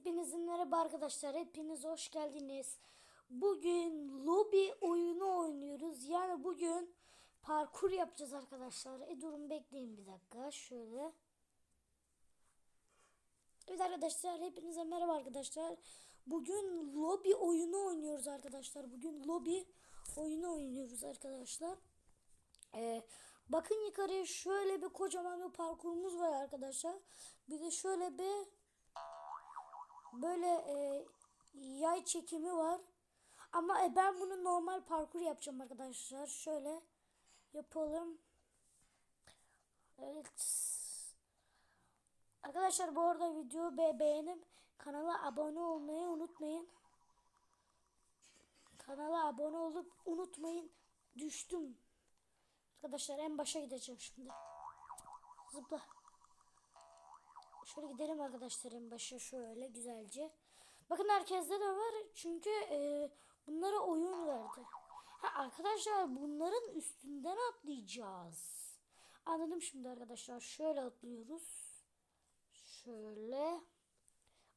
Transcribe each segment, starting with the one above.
Hepinizin merhaba arkadaşlar. Hepiniz hoş geldiniz. Bugün lobi oyunu oynuyoruz. Yani bugün parkur yapacağız arkadaşlar. E durun bekleyin bir dakika. Şöyle. Evet arkadaşlar hepinize merhaba arkadaşlar. Bugün lobi oyunu oynuyoruz arkadaşlar. Bugün lobi oyunu oynuyoruz arkadaşlar. Ee, bakın yukarıya şöyle bir kocaman bir parkurumuz var arkadaşlar. Bir de şöyle bir böyle e, yay çekimi var. Ama e, ben bunu normal parkur yapacağım arkadaşlar. Şöyle yapalım. Evet. Arkadaşlar bu arada videoyu be beğenip kanala abone olmayı unutmayın. Kanala abone olup unutmayın. Düştüm. Arkadaşlar en başa gideceğim şimdi. Zıpla. Şöyle gidelim arkadaşlar en başa şöyle güzelce. Bakın herkeste de var çünkü e, bunlara oyun verdi. Ha, arkadaşlar bunların üstünden atlayacağız. Anladım şimdi arkadaşlar. Şöyle atlıyoruz. Şöyle.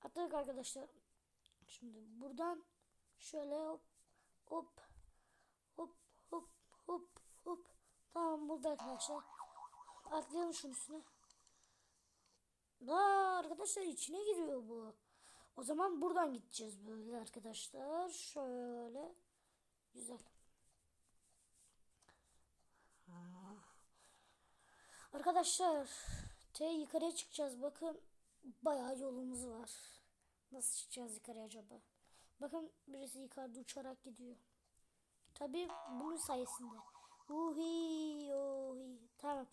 Atladık arkadaşlar. Şimdi buradan şöyle hop hop hop hop hop hop. Tamam burada arkadaşlar. Atlayalım şunun üstüne. Aa, arkadaşlar içine giriyor bu. O zaman buradan gideceğiz böyle arkadaşlar. Şöyle. Güzel. Arkadaşlar T yukarıya çıkacağız. Bakın bayağı yolumuz var. Nasıl çıkacağız yukarıya acaba? Bakın birisi yukarıda uçarak gidiyor. Tabii bunun sayesinde. Uhi, uhi. Tamam.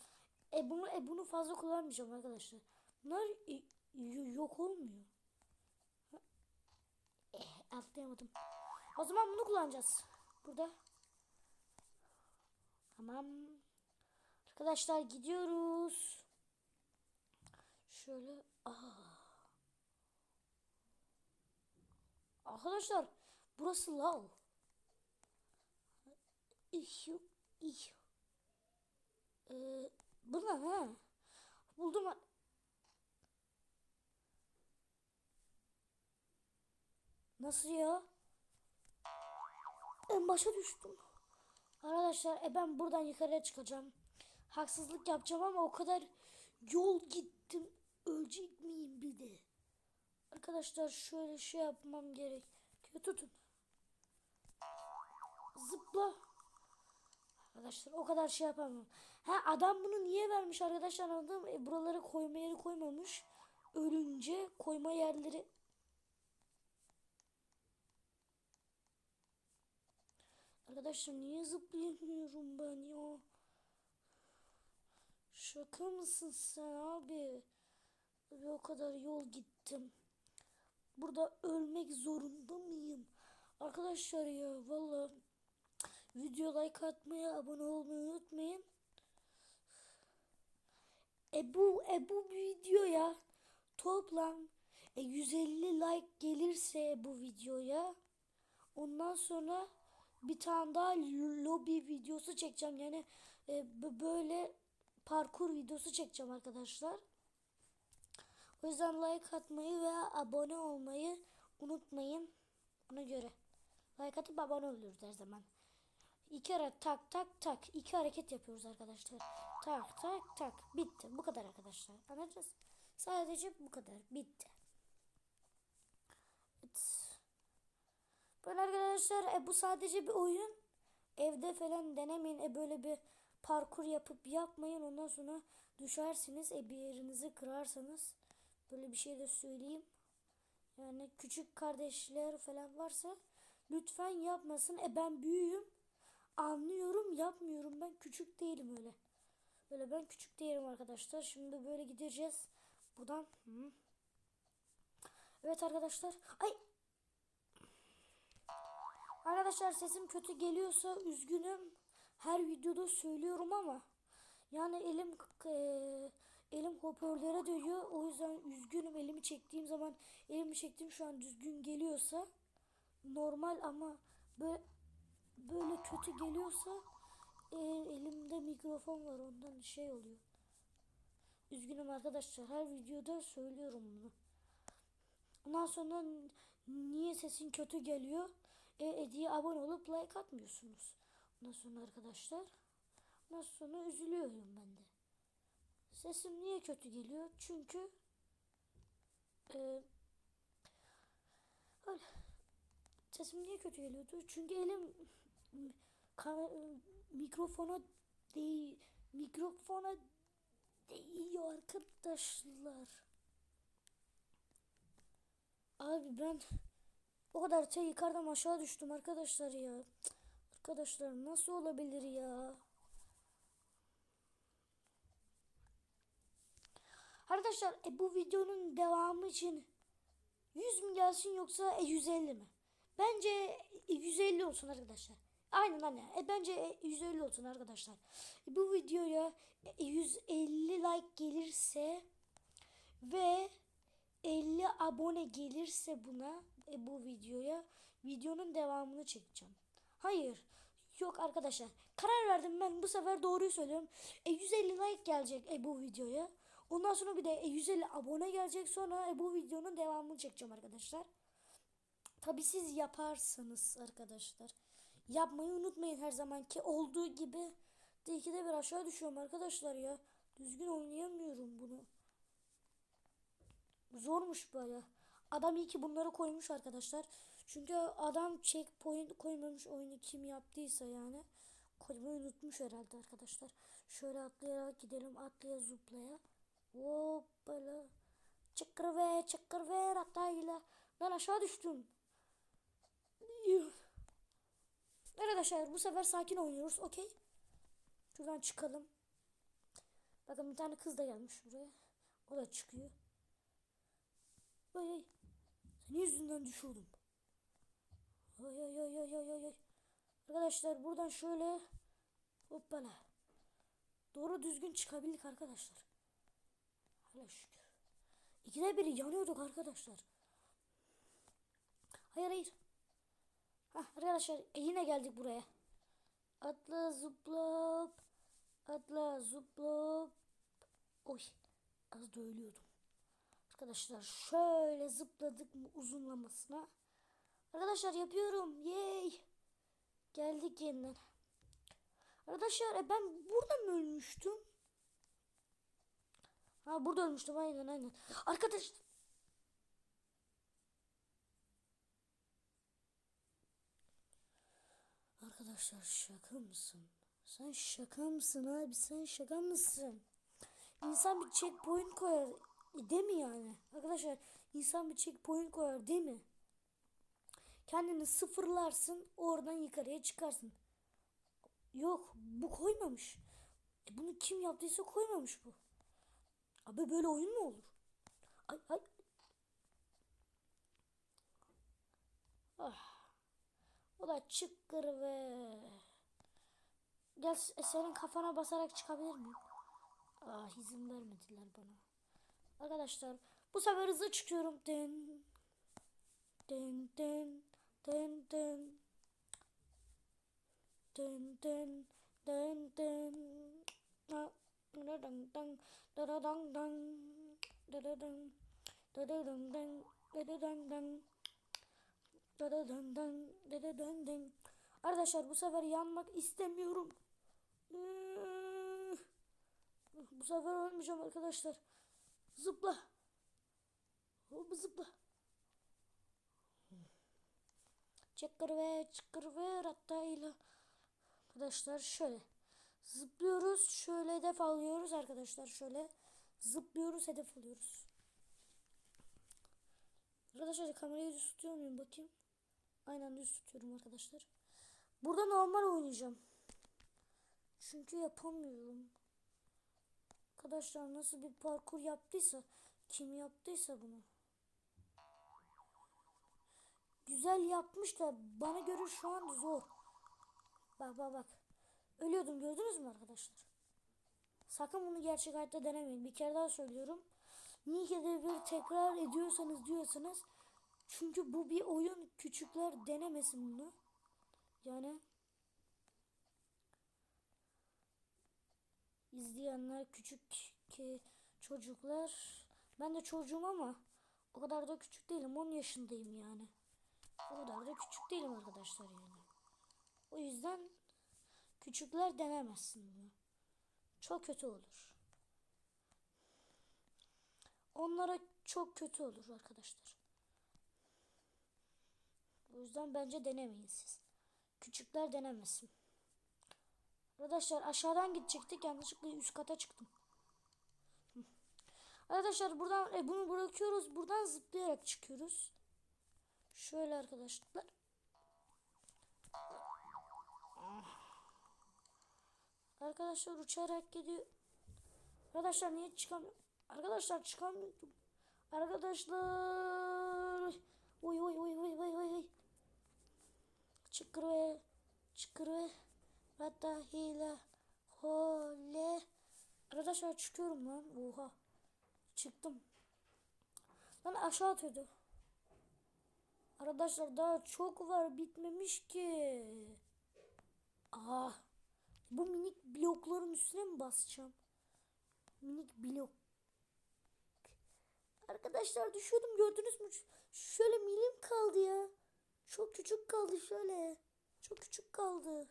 E bunu e bunu fazla kullanmayacağım arkadaşlar. Bunlar yok olmuyor. Eh, atlayamadım. O zaman bunu kullanacağız. Burada. Tamam. Arkadaşlar gidiyoruz. Şöyle. Aa. Arkadaşlar burası lav. İhyu, ihyu. Ee, bu ne ha? Buldum. Nasıl ya? En başa düştüm. Arkadaşlar e ben buradan yukarıya çıkacağım. Haksızlık yapacağım ama o kadar yol gittim. Ölecek miyim bir de? Arkadaşlar şöyle şey yapmam gerekiyor. Tutun. Zıpla. Arkadaşlar o kadar şey yapamam. Ha adam bunu niye vermiş arkadaşlar anladım. E, buralara koyma yeri koymamış. Ölünce koyma yerleri Arkadaşlar niye zıplayamıyorum ben ya? Şaka mısın sen abi? Ve o kadar yol gittim. Burada ölmek zorunda mıyım? Arkadaşlar ya valla video like atmayı, abone olmayı unutmayın. E bu, e bu videoya toplam e 150 like gelirse bu videoya ondan sonra bir tane daha lobi videosu çekeceğim. Yani e, böyle parkur videosu çekeceğim arkadaşlar. O yüzden like atmayı ve abone olmayı unutmayın. Ona göre. Like atıp abone oluyoruz her zaman. İki ara tak tak tak. iki hareket yapıyoruz arkadaşlar. Tak tak tak. Bitti. Bu kadar arkadaşlar. Anladınız? Sadece bu kadar. Bitti. Evet. Böyle arkadaşlar e, bu sadece bir oyun. Evde falan denemeyin. E, böyle bir parkur yapıp yapmayın. Ondan sonra düşersiniz. E, bir yerinizi kırarsanız. Böyle bir şey de söyleyeyim. Yani küçük kardeşler falan varsa lütfen yapmasın. E ben büyüğüm. Anlıyorum yapmıyorum. Ben küçük değilim öyle. Böyle ben küçük değilim arkadaşlar. Şimdi böyle gideceğiz. Buradan. Hı. Evet arkadaşlar. Ay Arkadaşlar sesim kötü geliyorsa üzgünüm. Her videoda söylüyorum ama yani elim e, elim hoparlöre dönüyor. O yüzden üzgünüm. Elimi çektiğim zaman elimi çektiğim şu an düzgün geliyorsa normal ama böyle böyle kötü geliyorsa e, elimde mikrofon var ondan şey oluyor. Üzgünüm arkadaşlar. Her videoda söylüyorum bunu. Ondan sonra niye sesin kötü geliyor? E, e diye abone olup like atmıyorsunuz. Ondan sonra arkadaşlar. Ondan sonra üzülüyorum ben de. Sesim niye kötü geliyor? Çünkü e, öyle. Sesim niye kötü geliyordu? Çünkü elim mikrofona değil mikrofona değiyor arkadaşlar. Abi ben o kadar şey yukarıdan aşağı düştüm arkadaşlar ya. Arkadaşlar nasıl olabilir ya? Arkadaşlar e, bu videonun devamı için 100 mi gelsin yoksa e, 150 mi? Bence e, 150 olsun arkadaşlar. Aynen anne. E, bence e, 150 olsun arkadaşlar. E, bu videoya e, 150 like gelirse ve 50 abone gelirse buna e, bu videoya videonun devamını çekeceğim. Hayır. Yok arkadaşlar. Karar verdim ben bu sefer doğruyu söylüyorum. E, 150 like gelecek e, bu videoya. Ondan sonra bir de e, 150 abone gelecek. Sonra e, bu videonun devamını çekeceğim arkadaşlar. Tabi siz yaparsanız arkadaşlar. Yapmayı unutmayın her zamanki olduğu gibi. De ikide bir aşağı düşüyorum arkadaşlar ya. Düzgün oynayamıyorum bunu. Zormuş baya. Adam iyi ki bunları koymuş arkadaşlar. Çünkü adam checkpoint koymamış oyunu kim yaptıysa yani. Koymayı unutmuş herhalde arkadaşlar. Şöyle atlayarak gidelim. Atlaya zıplaya. Hoppala. Çıkır ve çıkır ve ratayla. Ben aşağı düştüm. Arkadaşlar bu sefer sakin oynuyoruz. Okey. Şuradan çıkalım. Bakın bir tane kız da gelmiş buraya. O da çıkıyor. Ay. Senin yüzünden düşürdüm. Ay ay ay ay ay ay. Arkadaşlar buradan şöyle hoppala. Doğru düzgün çıkabildik arkadaşlar. Hala şükür. İkide biri yanıyorduk arkadaşlar. Hayır hayır. Hah, arkadaşlar e, yine geldik buraya. Atla zıplop. Atla zıplop. Oy. Az da ölüyordum. Arkadaşlar şöyle zıpladık mı uzunlamasına. Arkadaşlar yapıyorum. Yay. Geldik yeniden. Arkadaşlar e, ben burada mı ölmüştüm? Ha burada ölmüştüm aynen aynen. Arkadaş Arkadaşlar şaka mısın? Sen şaka mısın abi? Sen şaka mısın? İnsan bir checkpoint koyar. E, değil mi yani? Arkadaşlar insan bir checkpoint koyar değil mi? Kendini sıfırlarsın oradan yukarıya çıkarsın. Yok bu koymamış. E, bunu kim yaptıysa koymamış bu. Abi böyle oyun mu olur? Ay ay. Ah. O da çıkır ve gel e, senin kafana basarak çıkabilir miyim? Ah izin vermediler bana. Arkadaşlar bu sefer hızlı çıkıyorum. Den den den den den den den den den da dang dang da da dang dang da da dang da da dang dang da da dang dang da da dang dang da da dang dang Arkadaşlar bu sefer yanmak istemiyorum. Bu sefer ölmeyeceğim arkadaşlar. Zıpla. Hop zıpla. Çıkır ve çıkır ve rattayla. Arkadaşlar şöyle. Zıplıyoruz. Şöyle hedef alıyoruz arkadaşlar. Şöyle. Zıplıyoruz hedef alıyoruz. Arkadaşlar kamerayı düz tutuyor muyum bakayım. Aynen düz tutuyorum arkadaşlar. Burada normal oynayacağım. Çünkü yapamıyorum. Arkadaşlar nasıl bir parkur yaptıysa kim yaptıysa bunu. Güzel yapmış da bana göre şu an zor. Bak bak bak. Ölüyordum gördünüz mü arkadaşlar? Sakın bunu gerçek hayatta denemeyin. Bir kere daha söylüyorum. Niye de bir tekrar ediyorsanız diyorsanız. Çünkü bu bir oyun. Küçükler denemesin bunu. Yani izleyenler küçük ki çocuklar ben de çocuğum ama O kadar da küçük değilim. 10 yaşındayım yani. O kadar da küçük değilim arkadaşlar yani. O yüzden küçükler denemezsin bunu. Çok kötü olur. Onlara çok kötü olur arkadaşlar. O yüzden bence denemeyin siz. Küçükler denemesin. Arkadaşlar aşağıdan gidecektik. Yanlışlıkla üst kata çıktım. Arkadaşlar buradan e, bunu bırakıyoruz. Buradan zıplayarak çıkıyoruz. Şöyle arkadaşlar. Arkadaşlar uçarak gidiyor. Arkadaşlar niye çıkamıyorum? Arkadaşlar çıkamıyorum. Arkadaşlar. Oy oy oy oy oy oy. Çıkır ve çıkır ve hatta hile hole. Arkadaşlar çıkıyorum lan. Oha. Çıktım. Lan aşağı atıyordu. Arkadaşlar daha çok var bitmemiş ki. Aa. Bu minik blokların üstüne mi basacağım? Minik blok. Arkadaşlar düşüyordum gördünüz mü? Şöyle milim kaldı ya. Çok küçük kaldı şöyle. Çok küçük kaldı.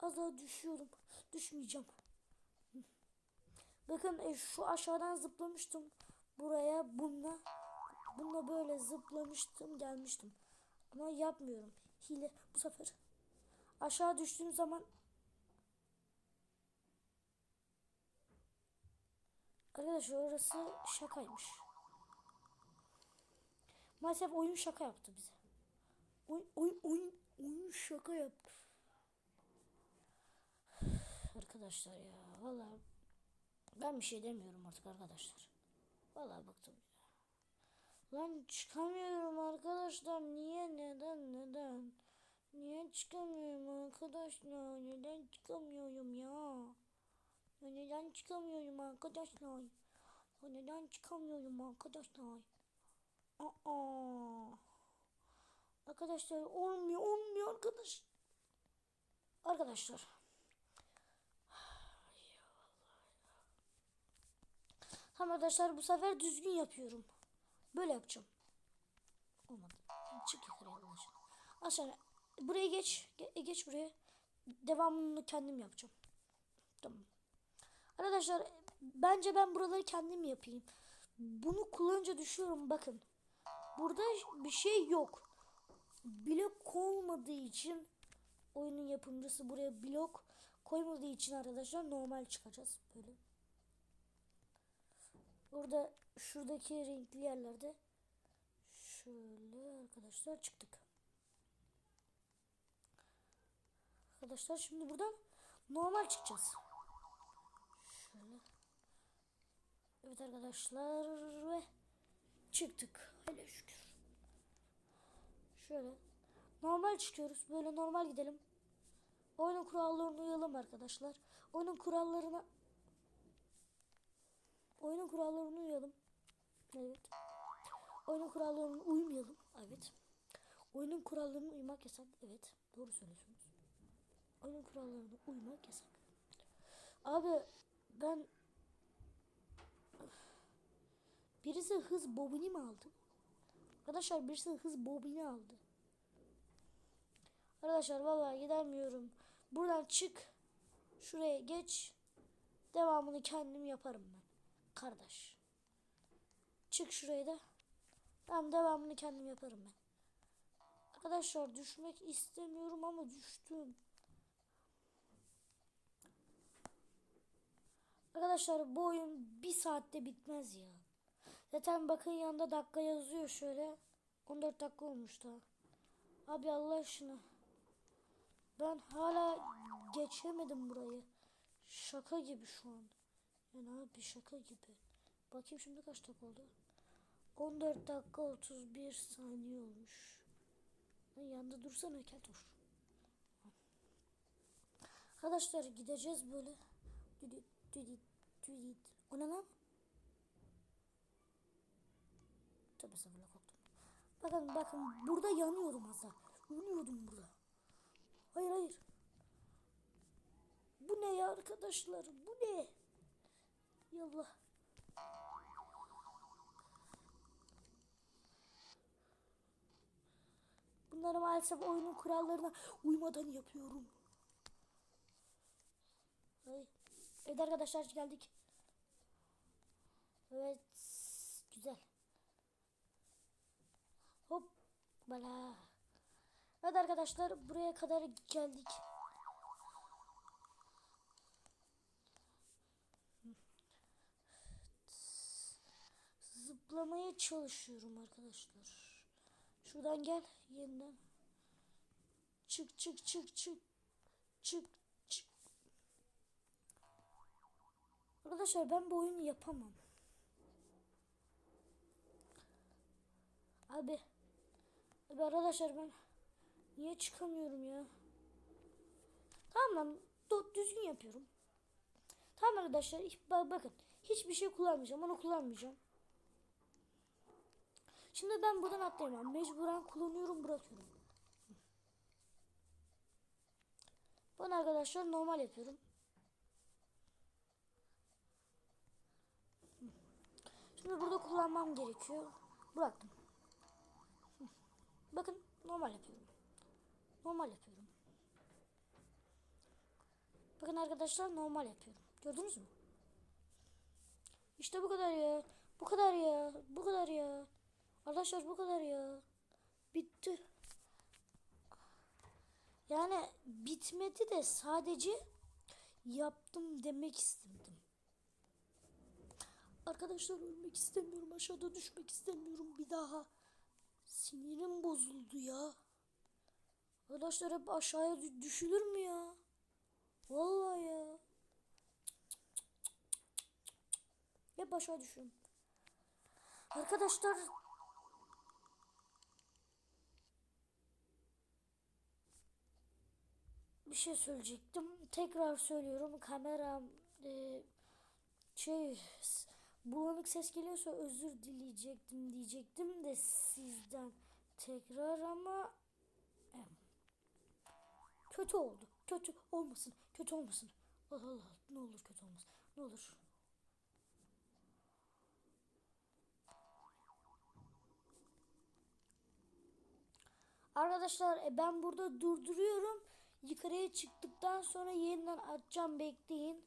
Az daha düşüyorum. Düşmeyeceğim. Bakın e, şu aşağıdan zıplamıştım. Buraya bununla. Bununla böyle zıplamıştım gelmiştim. Ama yapmıyorum. Hile bu sefer. Aşağı düştüğüm zaman Arkadaşlar orası şakaymış. Maalesef oyun şaka yaptı bize. Oyun, oyun, oyun, oyun şaka yaptı. Arkadaşlar ya vallahi ben bir şey demiyorum artık arkadaşlar. Vallahi bıktım ya. Lan çıkamıyorum arkadaşlar. Niye? Neden? Neden? Niye çıkamıyorum arkadaşlar? Neden çıkamıyorum ya? Ya neden çıkamıyorum arkadaşlar? Ya neden çıkamıyorum arkadaşlar? Aa. Arkadaşlar olmuyor olmuyor arkadaş. Arkadaşlar. Tamam arkadaşlar bu sefer düzgün yapıyorum. Böyle yapacağım. Olmadı. Çık yukarıya Allah aşkına. Aşağı. Buraya geç. Ge- geç buraya. Devamını kendim yapacağım. Tamam. Arkadaşlar bence ben buraları kendim yapayım. Bunu kullanınca düşüyorum bakın. Burada bir şey yok. Blok olmadığı için oyunun yapımcısı buraya blok koymadığı için arkadaşlar normal çıkacağız böyle. Burada şuradaki renkli yerlerde şöyle arkadaşlar çıktık. Arkadaşlar şimdi buradan normal çıkacağız. Şöyle. Evet arkadaşlar ve çıktık. Hele şükür. Şöyle. Normal çıkıyoruz. Böyle normal gidelim. Oyunun kurallarına uyalım arkadaşlar. Oyunun kurallarına Oyunun kurallarına uyalım. Evet. Oyunun kurallarına uymayalım. Evet. Oyunun kurallarına uymak yasak. Evet. Doğru söylüyorsunuz. Oyunun kurallarına uymak yasak. Abi ben birisi hız bobini mi aldı? Arkadaşlar birisi hız bobini aldı. Arkadaşlar vallahi gidemiyorum. Buradan çık. Şuraya geç. Devamını kendim yaparım ben. Kardeş. Çık şuraya da. Ben devamını kendim yaparım ben. Arkadaşlar düşmek istemiyorum ama düştüm. Arkadaşlar bu oyun bir saatte bitmez ya. Zaten bakın yanında dakika yazıyor şöyle. 14 dakika olmuş daha. Abi Allah aşkına. Ben hala geçemedim burayı. Şaka gibi şu an. Yani abi şaka gibi. Bakayım şimdi kaç dakika oldu? 14 dakika 31 saniye olmuş. Lan yanında dursana keltoş. Arkadaşlar gideceğiz böyle. Düdüt düdüt düdüt. O ne lan? Tabi sabırla korktum. Bakın bakın burada yanıyorum az daha. Ölüyordum burada. Hayır hayır. Bu ne ya arkadaşlar? Bu ne? Yallah. Bunları maalesef oyunun kurallarına uymadan yapıyorum. Evet arkadaşlar geldik. Evet. Güzel. Hop. Bala. Evet arkadaşlar buraya kadar geldik. Zıplamaya çalışıyorum arkadaşlar. Şuradan gel yeniden. Çık çık çık çık. Çık çık. Arkadaşlar ben bu oyunu yapamam. Abi. Abi arkadaşlar ben niye çıkamıyorum ya? Tamam lan düzgün yapıyorum. Tamam arkadaşlar bak, bakın hiçbir şey kullanmayacağım onu kullanmayacağım. Şimdi ben buradan atlayamam. Mecburen kullanıyorum bırakıyorum. Ben arkadaşlar normal yapıyorum. Şimdi burada kullanmam gerekiyor. Bıraktım. Bakın normal yapıyorum. Normal yapıyorum. Bakın arkadaşlar normal yapıyorum. Gördünüz mü? İşte bu kadar ya. Bu kadar ya. Bu kadar ya. Arkadaşlar bu kadar ya. Bitti. Yani bitmedi de sadece yaptım demek istedim. Arkadaşlar ölmek istemiyorum. Aşağıda düşmek istemiyorum bir daha. Sinirim bozuldu ya. Arkadaşlar hep aşağıya düşülür mü ya? Vallahi ya. Hep aşağı düşüyorum. Arkadaşlar bir şey söyleyecektim. Tekrar söylüyorum. Kameram e, şey bulanık ses geliyorsa özür dileyecektim diyecektim de sizden tekrar ama e, kötü oldu. Kötü olmasın. Kötü olmasın. Allah Allah ne olur kötü olmasın. Ne olur. Arkadaşlar e, ben burada durduruyorum. Yukarıya çıktıktan sonra yeniden atacağım bekleyin.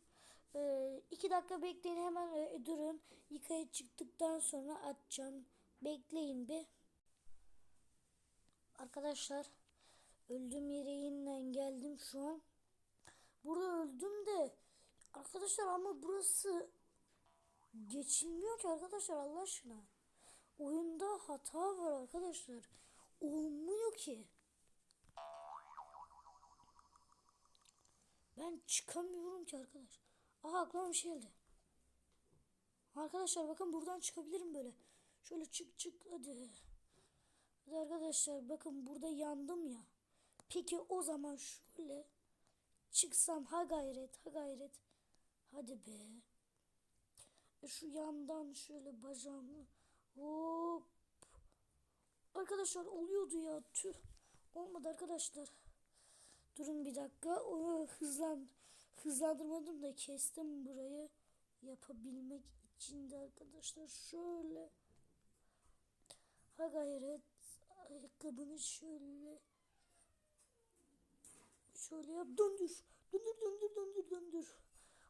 E, iki dakika bekleyin hemen e, durun. Yukarıya çıktıktan sonra atacağım. Bekleyin bir. Arkadaşlar öldüm yere yeniden geldim şu an. Burada öldüm de arkadaşlar ama burası geçilmiyor ki arkadaşlar Allah aşkına. Oyunda hata var arkadaşlar. Olmuyor ki. Ben çıkamıyorum ki arkadaş. Aha aklıma bir şey geldi. Arkadaşlar bakın buradan çıkabilirim böyle. Şöyle çık çık hadi. Hadi arkadaşlar bakın burada yandım ya. Peki o zaman şöyle çıksam ha gayret ha gayret. Hadi be. E şu yandan şöyle bacağımı hop. Arkadaşlar oluyordu ya tüh. Olmadı arkadaşlar. Durun bir dakika. Onu hızlan hızlandırmadım da kestim burayı. Yapabilmek için de arkadaşlar şöyle. Ha gayret. Ayakkabını şöyle. Şöyle yap. Döndür. Döndür döndür döndür döndür.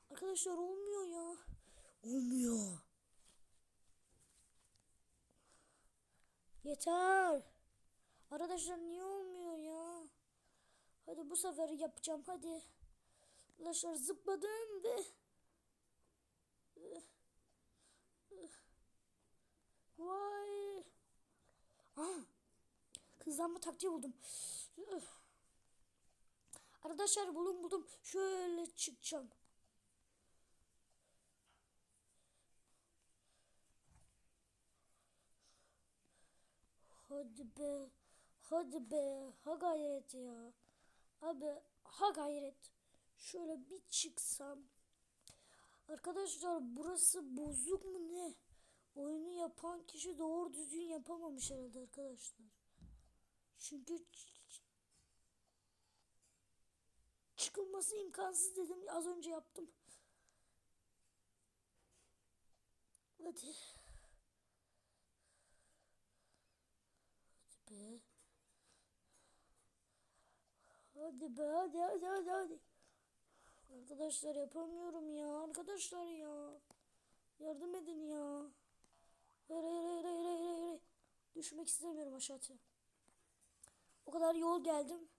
Arkadaşlar olmuyor ya. Olmuyor. Yeter. Arkadaşlar niye hadi bu sefer yapacağım hadi arkadaşlar zıpladım ve Vay. Aa, hızlanma taktiği buldum. Arkadaşlar bulun buldum. Şöyle çıkacağım. Hadi be. Hadi be. Ha gayret ya. Abi ha gayret. Şöyle bir çıksam. Arkadaşlar burası bozuk mu ne? Oyunu yapan kişi doğru düzgün yapamamış herhalde arkadaşlar. Çünkü çıkılması imkansız dedim. Az önce yaptım. Hadi. Hadi be. Hadi be hadi hadi hadi hadi. Arkadaşlar yapamıyorum ya. Arkadaşlar ya. Yardım edin ya. Hayır hayır hayır hayır hayır. Düşmek istemiyorum aşağıya. O kadar yol geldim.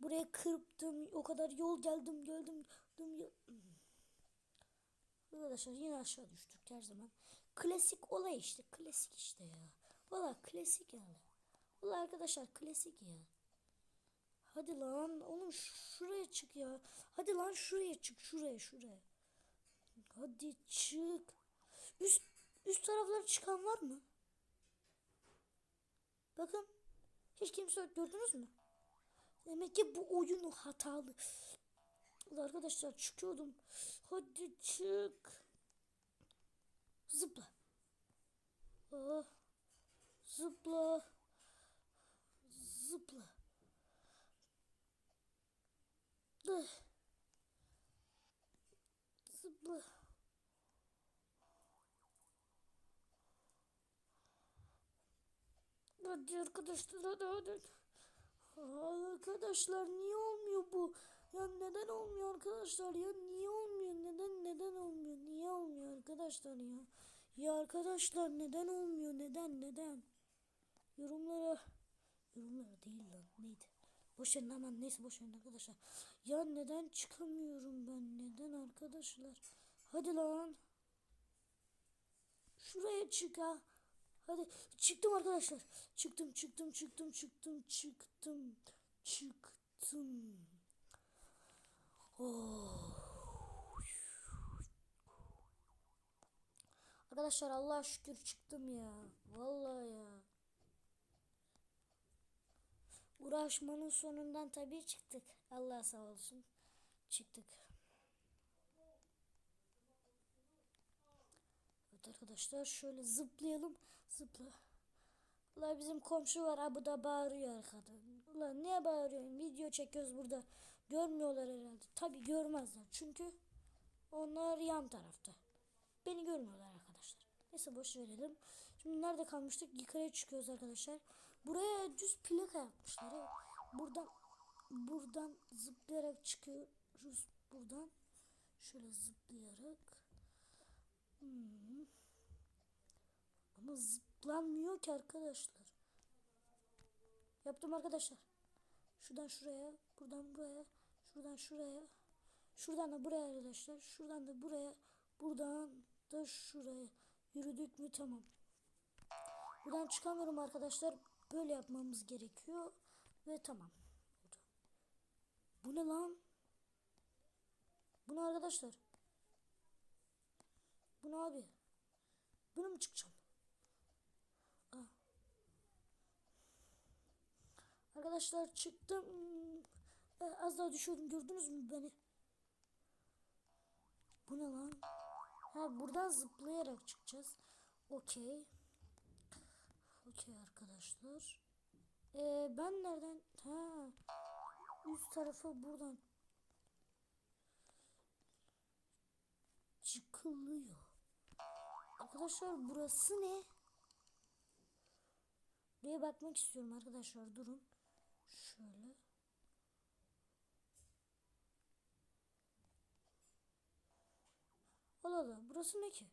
Buraya kırptım. O kadar yol geldim geldim. geldim. Arkadaşlar yine aşağı düştük her zaman. Klasik olay işte. Klasik işte ya. Valla klasik yani. Valla arkadaşlar klasik ya. Hadi lan oğlum şuraya çık ya. Hadi lan şuraya çık şuraya şuraya. Hadi çık. Üst üst taraflara çıkan var mı? Bakın. Hiç kimse yok gördünüz mü? Demek ki bu oyun hatalı. Arkadaşlar çıkıyordum. Hadi çık. Zıpla. Ah. Zıpla. Zıpla. Ah. Zıpla. Hadi arkadaşlar hadi hadi. Arkadaşlar niye olmuyor bu? Ya neden olmuyor arkadaşlar ya? Niye olmuyor? Neden neden olmuyor? Niye olmuyor arkadaşlar ya? Ya arkadaşlar neden olmuyor? Neden neden? Yorumlara yorumlara değil lan neydi? Boş verin aman neyse boş arkadaşlar. Ya neden çıkamıyorum ben? Neden arkadaşlar? Hadi lan. Şuraya çık ha. Hadi çıktım arkadaşlar. Çıktım çıktım çıktım çıktım çıktım çıktım. Oh. Arkadaşlar Allah'a şükür çıktım ya. Vallahi ya. Uğraşmanın sonundan tabii çıktık. Allah sağ olsun. Çıktık. Evet arkadaşlar şöyle zıplayalım. Zıpla. Ulan bizim komşu var abi da bağırıyor arkada. Ulan niye bağırıyorsun? Video çekiyoruz burada. Görmüyorlar herhalde. Tabi görmezler. Çünkü onlar yan tarafta. Beni görmüyorlar arkadaşlar. Neyse boş verelim. Şimdi nerede kalmıştık? Yukarıya çıkıyoruz arkadaşlar. Buraya düz plaka yapmışlar. Evet. Buradan buradan zıplayarak çıkıyoruz. Buradan şöyle zıplayarak. Hmm. Ama zıplanmıyor ki arkadaşlar. Yaptım arkadaşlar. Şuradan şuraya, buradan buraya, şuradan şuraya, şuradan da buraya arkadaşlar. Şuradan da buraya, buradan da şuraya. Yürüdük mü tamam. Buradan çıkamıyorum arkadaşlar. Böyle yapmamız gerekiyor. Ve tamam. Bu ne lan? Bu ne arkadaşlar? Bu ne abi? Bunu mu çıkacağım? Aa. Arkadaşlar çıktım. Ee, az daha düşüyordum. Gördünüz mü beni? Bu ne lan? Ha buradan zıplayarak çıkacağız. Okey. Okey arkadaşlar. Ee, ben nereden? Ha. Üst tarafı buradan çıkılıyor. Arkadaşlar burası ne? Buraya bakmak istiyorum arkadaşlar. Durun. Şöyle. Allah Allah. Burası ne ki?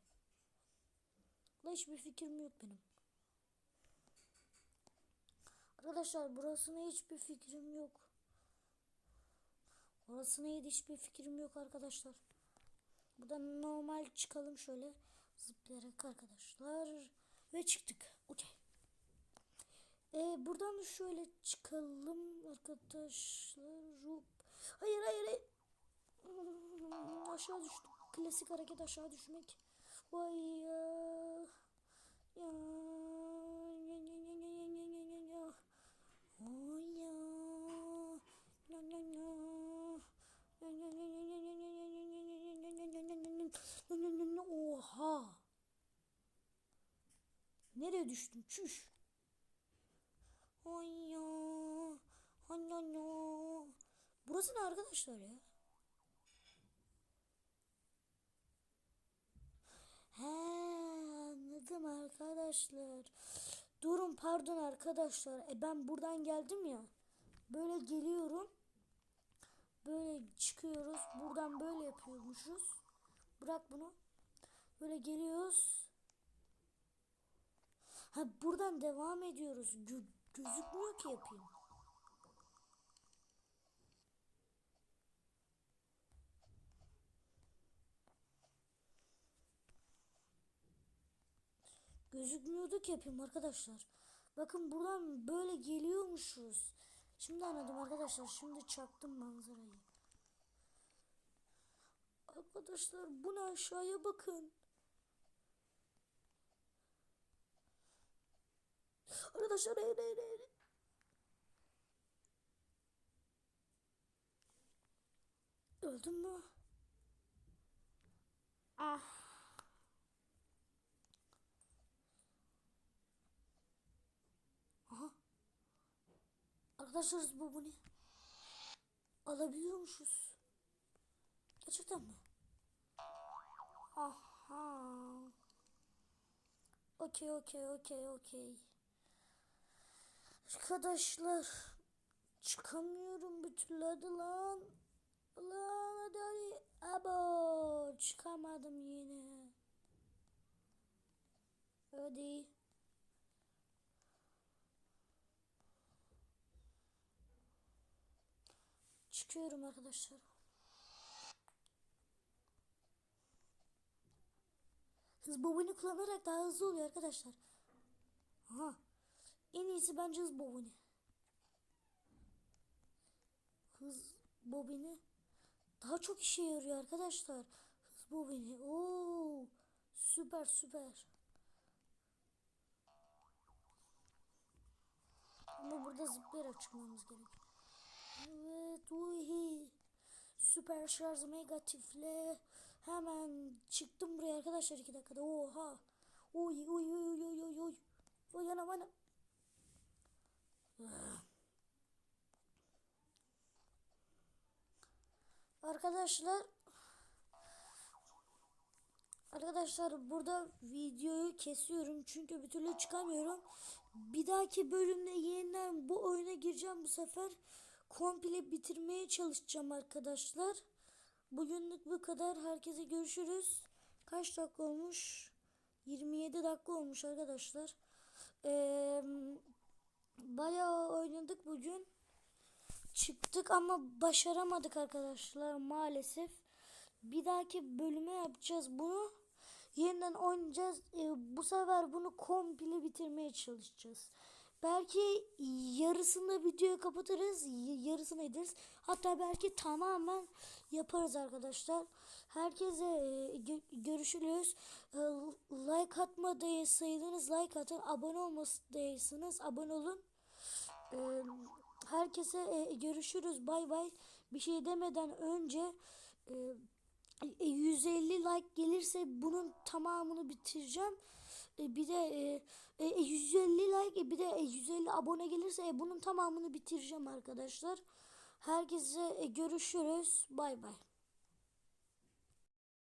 La hiçbir fikrim yok benim. Arkadaşlar burasına hiçbir fikrim yok. Orası neydi hiçbir fikrim yok arkadaşlar. Buradan normal çıkalım şöyle. Zıplayarak arkadaşlar. Ve çıktık. Okey. Ee, buradan da şöyle çıkalım arkadaşlar. Hayır hayır hayır. Aşağı düştüm. Klasik hareket aşağı düşmek. Vay. Ya. Ya Oha. Nereye düştüm? Çüş. Ay ya. Ay ya. Burası ne arkadaşlar ya? He anladım arkadaşlar. Durun pardon arkadaşlar. E ben buradan geldim ya. Böyle geliyorum. Böyle çıkıyoruz. Buradan böyle yapıyormuşuz. Bırak bunu. Böyle geliyoruz. Ha buradan devam ediyoruz. Gö- gözükmüyor ki yapayım. Gözükmüyordu yapayım arkadaşlar. Bakın buradan böyle geliyormuşuz. Şimdi anladım arkadaşlar. Şimdi çaktım manzarayı. Arkadaşlar bu ne aşağıya bakın. Arkadaşlar hayır hayır hayır. Öldüm mü? Ah. Aha. Arkadaşlar bu bu ne? Alabiliyormuşuz. Gerçekten mi? Aha. Okey okey okey okey. Arkadaşlar çıkamıyorum bir türlü hadi lan. Lan hadi hadi. Abo çıkamadım yine. Hadi. Çıkıyorum arkadaşlar. Hız bobini kullanarak daha hızlı oluyor arkadaşlar. Aha. En iyisi bence hız bobini. Hız bobini daha çok işe yarıyor arkadaşlar. Hız bobini. Oo! Süper süper. Ama burada zıplayarak çıkmamız gerekiyor. Evet, uhi. Süper şarj negatifle hemen çıktım buraya arkadaşlar iki dakikada. Oha. Uy uy uy uy uy uy. Uy anam anam. Arkadaşlar Arkadaşlar burada videoyu kesiyorum çünkü bir türlü çıkamıyorum. Bir dahaki bölümde yeniden bu oyuna gireceğim bu sefer. Komple bitirmeye çalışacağım arkadaşlar. Bugünlük bu kadar. Herkese görüşürüz. Kaç dakika olmuş? 27 dakika olmuş arkadaşlar. Ee, oynadık bugün. Çıktık ama başaramadık arkadaşlar maalesef. Bir dahaki bölüme yapacağız bunu. Yeniden oynayacağız. Ee, bu sefer bunu komple bitirmeye çalışacağız. Belki yarısında videoyu kapatırız, yarısını ederiz. Hatta belki tamamen yaparız arkadaşlar. Herkese e, gö- görüşürüz. E, like atmadıysanız like atın. Abone olmadıysanız abone olun. E, herkese e, görüşürüz. Bay bay. Bir şey demeden önce e, e, 150 like gelirse bunun tamamını bitireceğim. E, bir de e, e, 150 like e, bir de e, 150 abone gelirse e, bunun tamamını bitireceğim arkadaşlar. Herkese e, görüşürüz. Bay bay.